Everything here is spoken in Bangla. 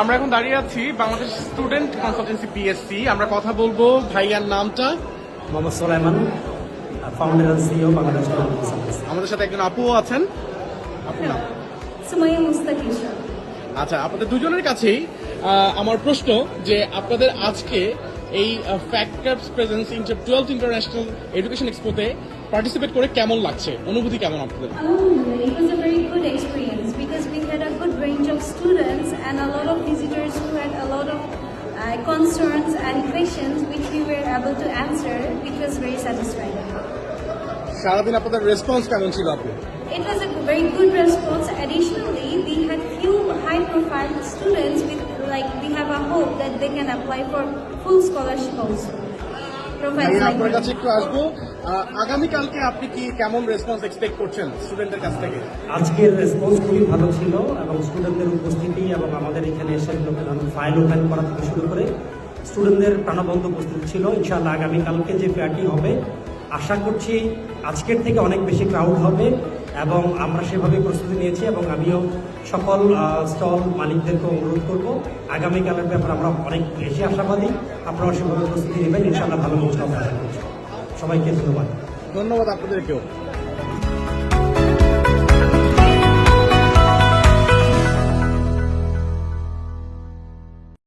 আমরা এখন দাঁড়িয়ে আছি বাংলাদেশ স্টুডেন্ট কনসালটেন্সি পিএসসি। আমরা কথা বলব ভাইয়ার নামটা। মোহাম্মদ সোলাইমান ফাউন্ডার সিইও বাংলাদেশ আমাদের সাথে একজন আপুও আছেন। আপুর নাম? সুমাইয়া মুস্তাকিশা আচ্ছা আপনাদের দুজনের কাছেই আমার প্রশ্ন যে আপনাদের আজকে এই facts presence inter twelve international education এক্সপোতে participate করে কেমন লাগছে? অনুভূতি কেমন আপনাদের? and a lot of visitors who had a lot of uh, concerns and questions which we were able to answer, which was very satisfying. সারাদিন আপনাদের রেসপন্স কেমন ছিল আপু It was a very good response. Additionally, we had few high-profile students with like we have a hope that they can apply for full scholarship also. আপনার কাছে একটু আসব। আগামীকালকে আপনি কি কেমন রেসপন্স এক্সপেক্ট করছেন স্টুডেন্টদের কাছ থেকে? আজকের রেসপন্স খুবই ভালো ছিল এবং স্টুডেন্টদের উপস্থিতি এবং আমাদের এখানে এসে ফাইল ওপেন করা থেকে শুরু করে স্টুডেন্টদের প্রাণবন্ত উপস্থিত ছিল। ইনশাআল্লাহ আগামীকালকে যে ফেয়ারটি হবে আশা করছি আজকের থেকে অনেক বেশি ক্রাউড হবে। এবং আমরা সেভাবে প্রস্তুতি নিয়েছি এবং আমিও সকল স্টল মালিকদেরকে অনুরোধ করব। আগামীকালের ব্যাপারে আমরা অনেক বেশি আশাবাদী। আপনারা সেভাবে প্রস্তুতি নেবেন। ইনশাআল্লাহ ভালো অনুষ্ঠান সবাইকে ধন্যবাদ। ধন্যবাদ আপনাদেরকেও।